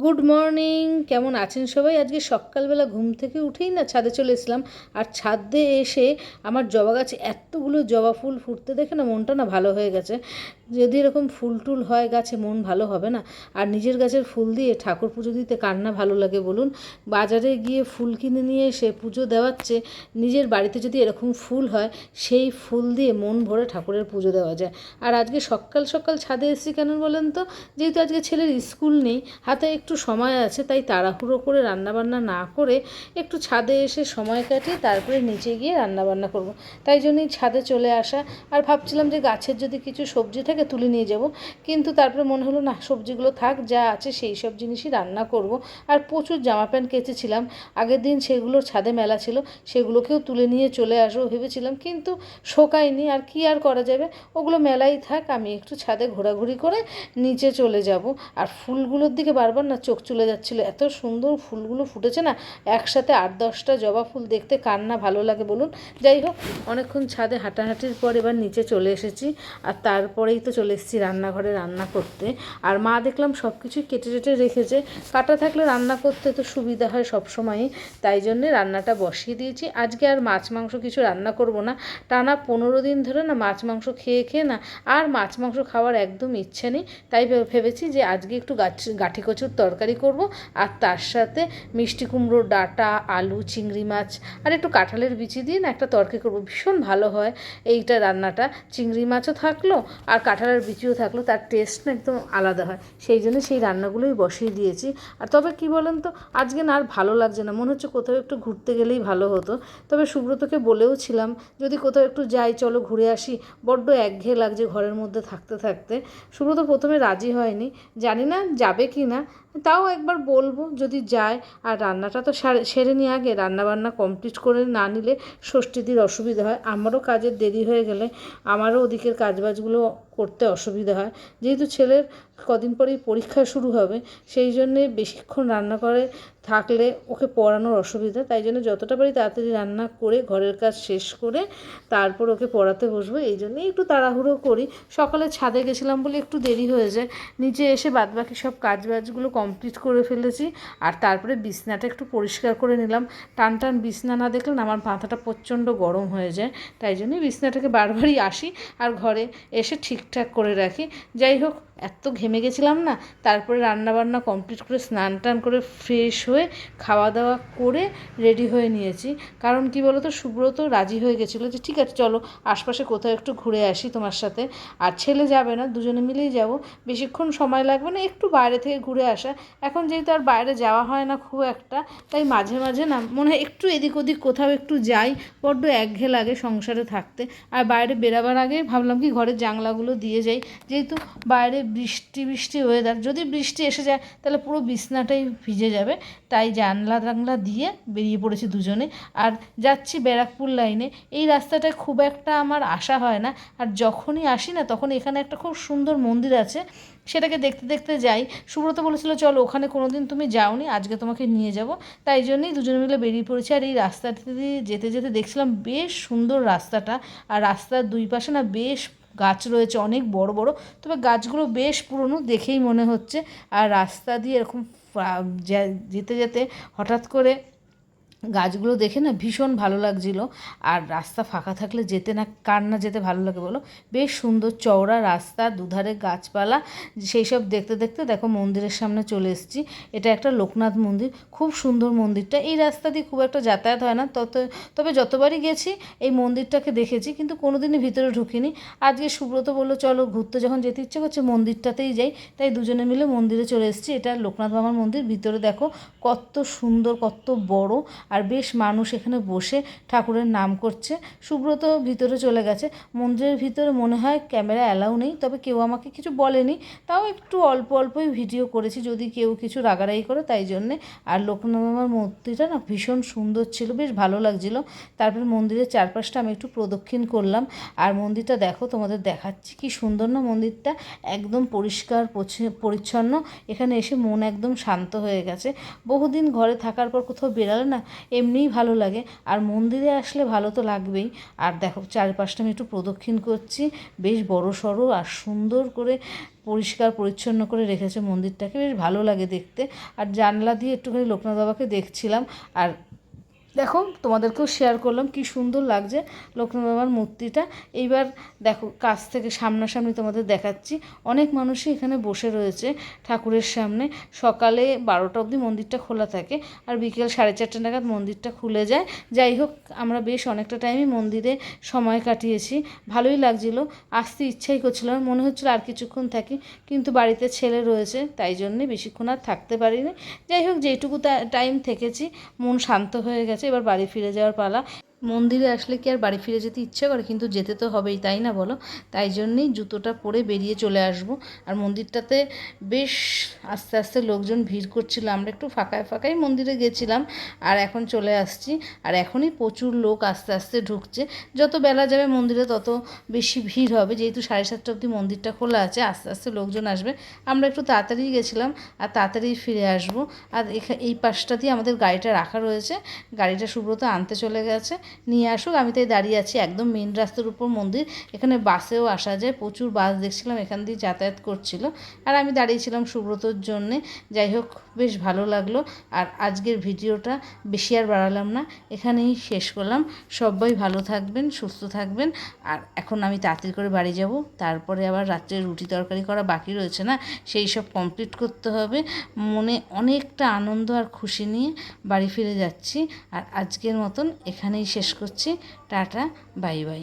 Good morning কেমন আছেন সবাই? আজকে সকালবেলা ঘুম থেকে উঠেই না ছাদে চলে এসলাম আর ছাদে এসে আমার জবা গাছে এতগুলো জবা ফুল ফুটতে দেখে না মনটা না ভালো হয়ে গেছে। যদি এরকম ফুল টুল হয়, গাছে মন ভালো হবে না। আর নিজের গাছের ফুল দিয়ে ঠাকুর পুজো দিতে কার না ভালো লাগে বলুন? বাজারে গিয়ে ফুল কিনে নিয়ে এসে পুজো দেওয়াচ্ছে, নিজের বাড়িতে যদি এরকম ফুল হয়, সেই ফুল দিয়ে মন ভরে ঠাকুরের পুজো দেওয়া যায়। আর আজকে সকাল সকাল ছাদে এসেছি কেন বলেন তো? যেহেতু আজকে ছেলের স্কুল নেই, হাতে একটু সময় আছে, তাই তাড়াহুড়ো করে রান্নাবান্না না করে একটু ছাদে এসে সময় কাটিয়ে তারপরে নিচে গিয়ে রান্নাবান্না করব। তাই জন্যই ছাদে চলে আসা। আর ভাবছিলাম যে গাছের যদি কিছু সবজি থাকে তুলে নিয়ে যাব, কিন্তু তারপরে মনে হলো, না, সবজিগুলো থাক, যা আছে সেই সব জিনিসই রান্না করব। আর প্রচুর জামা প্যান্ট কেচেছিলাম। আগের দিন সেগুলোর ছাদে মেলা ছিল, সেগুলোকেও তুলে নিয়ে চলে আসব ভেবেছিলাম, কিন্তু শোকায়নি। আর কি আর করা যাবে? ওগুলো মেলাই থাক, আমি একটু ছাদে ঘোরাঘুরি করে নিচে চলে যাব। আর ফুলগুলোর দিকে বারবার না চোখ চলে যাচ্ছিল। এত সুন্দর ফুলগুলো ফুটেছে না? একসাথে আট, দশটা জবা ফুল দেখতে কার না ভালো লাগে বলুন? যাই হোক, অনেকক্ষণ ছাদে হাঁটাহাঁটির পর এবার নিচে চলে এসেছি। আর তারপরেই তো চলে এসেছি রান্নাঘরে রান্না করতে। আর মা দেখলাম সব কিছুই কেটে কেটে রেখেছে। কাটা থাকলে রান্না করতে তো সুবিধা হয় সব সময়ই তাই জন্যে রান্নাটা বসিয়ে দিয়েছি। আজকে আর মাছ, মাংস কিছু রান্না করব না। টানা পনেরো দিন ধরে না মাছ, মাংস খেয়ে খেয়ে না আর মাছ, মাংস খাওয়ার একদম ইচ্ছে নেই। তাই ভেবেছি যে আজকে একটু গাছ, গাঠি কচুর তরকারি করব, আর তার সাথে মিষ্টি কুমড়োর ডাঁটা, আলু, চিংড়ি মাছ, আর একটু কাঁঠালের বিচি দিয়ে না একটা তরকারি করব। ভীষণ ভালো হয় এইটা রান্নাটা। চিংড়ি মাছও থাকল, আর কাঁঠালের বিচিও থাকল, তার টেস্ট না একদম আলাদা হয়। সেই জন্য সেই রান্নাগুলোই বসিয়ে দিয়েছি। আর তবে কি বলেন তো, আজকে না আর ভালো লাগছে না, মনে হচ্ছে কোথাও একটু ঘুরতে গেলেই ভালো হতো। তবে সুব্রতকে বলেও ছিলাম যদি কোথাও একটু যাই, চলো ঘুরে আসি। বড্ড একঘেয়ে লাগছে ঘরের মধ্যে থাকতে থাকতে। সুব্রত প্রথমে রাজি হয়নি। জানি না যাবে কি না তাও একবার বলব, যদি যায়, আর রান্নাটা তো সেরে নিয়ে আগে, রান্নাবান্না কমপ্লিট করে না নিলে ষষ্ঠীদির অসুবিধা হয়। আমারও কাজের দেরি হয়ে গেলে, আমারও ওদিকের কাজবাজগুলো করতে অসুবিধা হয়। যেহেতু ছেলের কদিন পরেই পরীক্ষা শুরু হবে, সেই জন্যে বেশিক্ষণ রান্না করে থাকলে ওকে পড়ানোর অসুবিধা। তাই জন্য যতটা পারি তাড়াতাড়ি রান্না করে ঘরের কাজ শেষ করে তারপর ওকে পড়াতে বসবো। এই জন্যই একটু তাড়াহুড়ো করি। সকালে ছাদে গেছিলাম বলে একটু দেরি হয়ে যায়। নিচে এসে বাদবাকি সব কাজ বাজগুলো কমপ্লিট করে ফেলেছি আর তারপরে বিছনাটা একটু পরিষ্কার করে নিলাম। টান টান বিছনা না দেখলে আমার মাথাটা প্রচণ্ড গরম হয়ে যায়। তাই জন্যই বিছনাটাকে বারবারই আসি আর ঘরে এসে ঠিকঠাক করে রাখি। যাই হোক এত ঘেমে গেছিলাম না, তারপরে রান্নাবান্না কমপ্লিট করে স্নান টান করে ফ্রেশ হয়ে খাওয়া দাওয়া করে রেডি হয়ে নিয়েছি। কারণ কি বলো তো সুব্রত রাজি হয়ে গেছিল যে, ঠিক আছে, চলো আশপাশে কোথাও একটু ঘুরে আসি তোমার সাথে। আর ছেলে যাবে না, দুজনে মিলেই যাব। বেশিক্ষণ সময় লাগবে না, একটু বাইরে থেকে ঘুরে আসা। এখন যেহেতু আর বাইরে যাওয়া হয় না খুব একটা, তাই মাঝে মাঝে না, মনে হয় একটু এদিক ওদিক কোথাও একটু যাই, বড্ড একঘেয়ে লাগে সংসারে থাকতে। আর বাইরে বেরাবার আগে ভাবলাম কি, ঘরের জানলাগুলো দিয়ে যাই। যেহেতু বাইরে বৃষ্টি বৃষ্টি ওয়েদার যদি বৃষ্টি এসে যায়, তাহলে পুরো বিছনাটাই ভিজে যাবে। তাই জানলা, টানলা দিয়ে বেরিয়ে পড়েছি দুজনে। আর যাচ্ছি ব্যারাকপুর লাইনে এই রাস্তাটায় খুব একটা আমার আসা হয় না। আর যখনই আসি না, তখন এখানে একটা খুব সুন্দর মন্দির আছে। সেটাকে দেখতে দেখতে যাই। সুব্রত বলেছিল, চলো, ওখানে কোনো দিন তুমি যাওনি, আজকে তোমাকে নিয়ে যাব। তাই জন্যই দুজনে মিলে বেরিয়ে পড়েছি। আর এই রাস্তাটি যেতে যেতে দেখছিলাম, বেশ সুন্দর রাস্তাটা। আর রাস্তার দুই পাশে না বেশ গাছ রয়েছে অনেক বড় বড়, তবে গাছগুলো বেশ পুরনো দেখেই মনে হচ্ছে। আর রাস্তা দিয়ে এরকম যেতে যেতে হঠাৎ করে গাছগুলো দেখে না ভীষণ ভালো লাগছিল। আর রাস্তা ফাঁকা থাকলে যেতে না, কার না যেতে ভালো লাগে বলো? বেশ সুন্দর চওড়া রাস্তা, দুধারে গাছপালা, সেই সব দেখতে দেখতে দেখো মন্দিরের সামনে চলে এসেছি। এটা একটা লোকনাথ মন্দির, খুব সুন্দর মন্দিরটা। এই রাস্তা দিয়ে খুব একটা যাতায়াত হয় না। তত, তবে যতবারই গেছি, এই মন্দিরটাকে দেখেছি, কিন্তু কোনোদিনই ভিতরে ঢুকিনি। আজকে সুব্রত বলল, চলো ঘুরতে যখন যেতে ইচ্ছে করছে, মন্দিরটাতেই যাই। তাই দুজনে মিলে মন্দিরে চলে এসেছি। এটা লোকনাথ বাবার মন্দির। ভিতরে দেখো কত সুন্দর, কত বড়। আর বেশ মানুষ এখানে বসে ঠাকুরের নাম করছে। সুব্রত ভিতরে চলে গেছে। মন্দিরের ভিতরে মনে হয় ক্যামেরা অ্যালাউ নেই, তবে কেউ আমাকে কিছু বলেনি। তাও একটু অল্প অল্পই ভিডিও করেছি, যদি কেউ কিছু রাগারাগি করে, তাই জন্যে। আর লোকনাথ মূর্তিটা না ভীষণ সুন্দর ছিল, বেশ ভালো লাগছিল। তারপর মন্দিরের চারপাশটা আমি একটু প্রদক্ষিণ করলাম। আর মন্দিরটা দেখো, তোমাদের দেখাচ্ছি কি সুন্দর না মন্দিরটা। একদম পরিষ্কার পরিচ্ছন্ন। এখানে এসে মন একদম শান্ত হয়ে গেছে। বহুদিন ঘরে থাকার পর কোথাও বেরালে না এমনিই ভালো লাগে। আর মন্দিরে আসলে ভালো তো লাগবেই। আর দেখো, চারপাশটা আমি একটু প্রদক্ষিণ করছি। বেশ বড় সড়ো আর সুন্দর করে পরিষ্কার পরিচ্ছন্ন করে রেখেছে মন্দিরটাকে। বেশ ভালো লাগে দেখতে। আর জানলা দিয়ে একটুখানি লোকনাথ বাবাকে দেখছিলাম। আর দেখো, তোমাদেরকেও শেয়ার করলাম কি সুন্দর লাগছে লোকনাথ বাবার মূর্তিটা। এইবার দেখো, কাছ থেকে সামনাসামনি তোমাদের দেখাচ্ছি। অনেক মানুষই এখানে বসে রয়েছে ঠাকুরের সামনে। সকালে বারোটা অবধি মন্দিরটা খোলা থাকে আর বিকেল সাড়ে চারটে নাগাদ মন্দিরটা খুলে যায়। যাই হোক, আমরা বেশ অনেকটা টাইমই মন্দিরে সময় কাটিয়েছি। ভালোই লাগছিল। আসতে ইচ্ছাই করছিল না, মনে হচ্ছিল আর কিছুক্ষণ থাকি, কিন্তু বাড়িতে ছেলে রয়েছে, তাই জন্যে বেশিক্ষণ আর থাকতে পারিনি। যাই হোক, যেটুকু টাইম থেকেছি, মন শান্ত হয়ে গেছে। এবার বাড়ি ফিরে যাওয়ার পালা। মন্দিরে আসলে কি আর বাড়ি ফিরে যেতে ইচ্ছে করে? কিন্তু যেতে তো হবেই, তাই না বলো? তাই জন্যেই জুতোটা পরে বেরিয়ে চলে আসব। আর মন্দিরটাতে বেশ আস্তে আস্তে লোকজন ভিড় করছিল। আমরা একটু ফাঁকায় ফাঁকাই মন্দিরে গেছিলাম আর এখন চলে আসছি। আর এখনই প্রচুর লোক আস্তে আস্তে ঢুকছে। যত বেলা যাবে মন্দিরে তত বেশি ভিড় হবে। যেহেতু সাড়ে সাতটা অবধি মন্দিরটা খোলা আছে, আস্তে আস্তে লোকজন আসবে। আমরা একটু তাড়াতাড়ি গেছিলাম আর তাড়াতাড়ি ফিরে আসব। আর এই পাশটা দিয়ে আমাদের গাড়িটা রাখা রয়েছে। গাড়িটা সুব্রত আনতে চলে গেছে। নিয়ে আসুক, আমি তাই দাঁড়িয়ে আছি একদম মেন রাস্তার উপর মন্দির। এখানে বাসেও আসা যায়, প্রচুর বাস দেখছিলাম, এখান দিয়ে যাতায়াত করছিল। আর আমি দাঁড়িয়েছিলাম সুব্রতর জন্যে। যাই হোক, বেশ ভালো লাগল। আর আজকের ভিডিওটা বেশি আর বাড়ালাম না, এখানেই শেষ করলাম। সবাই ভালো থাকবেন, সুস্থ থাকবেন। আর এখন আমি তাড়াতাড়ি করে বাড়ি যাব। তারপরে আবার রাত্রে রুটি তরকারি করা বাকি রয়েছে না, সেই সব কমপ্লিট করতে হবে। মনে অনেকটা আনন্দ আর খুশি নিয়ে বাড়ি ফিরে যাচ্ছি। আর আজকের মতন এখানেই শেষ করছি টাটা বাই বাই।